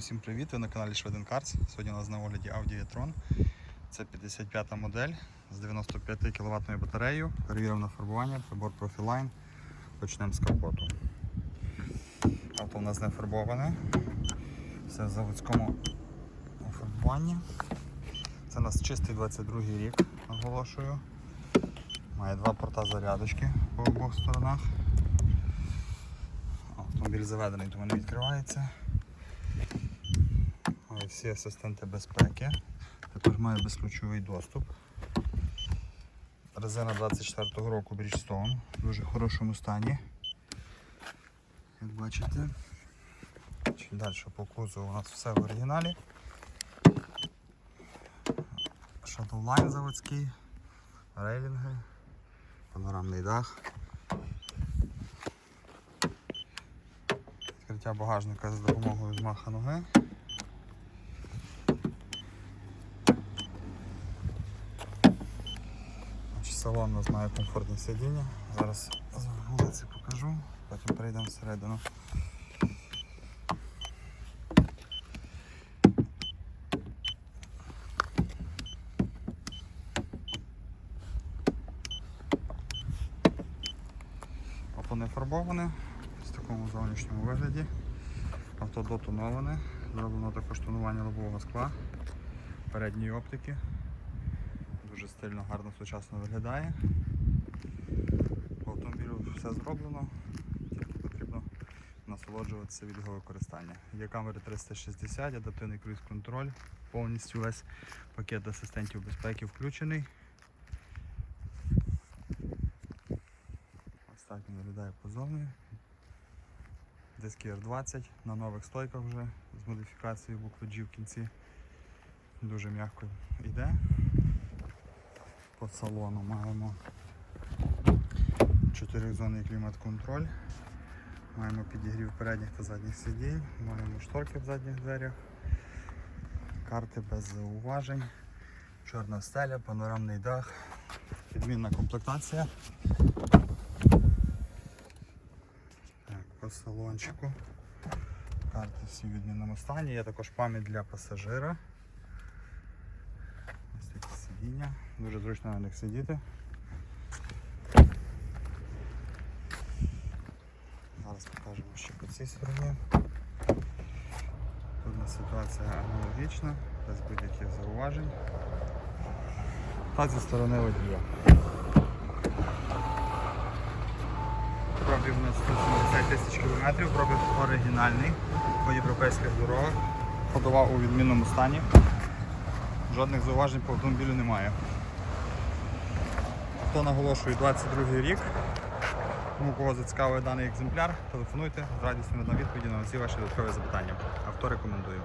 Всім привіт! Ви на каналі Шведен Cars. Сьогодні у нас на огляді Audi e-tron. Це 55-та модель з 95 кВт батареєю. Перевірено фарбування, прибор Profiline. Почнемо з капоту. Авто у нас не фарбоване. Все в заводському фарбуванні. Це у нас чистий 22 рік, наголошую. Має два порта зарядочки по обох сторонах. Автомобіль заведений, тому не відкривається. Всі асистенти безпеки. Також має безключовий доступ. Резина 24-го року Bridgestone в дуже хорошому стані. Як бачите. Чим далі по кузову у нас все в оригіналі. Shadowline заводський, рейлінги, панорамний дах. Відкриття багажника з допомогою змаха ноги. Салон у нас має комфортні сидіння. Зараз з вулиці покажу, потім перейдемо всередину. Авто не фарбоване в такому зовнішньому вигляді. Авто дотоноване, зроблено також тонування лобового скла, передньої оптики. Дуже стильно, гарно, сучасно виглядає. По автомобілю все зроблено, тільки потрібно насолоджуватися від його використання. Є камери 360, адаптивний круїз-контроль, повністю весь пакет асистентів безпеки включений. Ось так він виглядає позовний. Диски R20 на нових стойках вже з модифікацією букви G в кінці. Дуже м'яко йде. По салону маємо 4-зонний клімат-контроль. Маємо підігрів передніх та задніх сидінь, маємо шторки в задніх дверях, карти без зауважень, чорна стеля, панорамний дах, відмінна комплектація. Так, по салончику. Карти всі в відмінному стані. Є також пам'ять для пасажира. Ось такі сидіння. Дуже зручно на них сидіти. Зараз покажемо ще по цій стороні. Тут у нас ситуація аналогічна, без будь-яких зауважень. Та зі сторони водія. Пробіг у нас 170 тисяч кілометрів, пробіг оригінальний по європейських дорогах. Ходова у відмінному стані. Жодних зауважень по автомобілю немає. Хто наголошує 22 рік, Тому кого зацікавив даний екземпляр, телефонуйте, з радістю надам відповіді на всі ваші додаткові запитання. Авто рекомендую.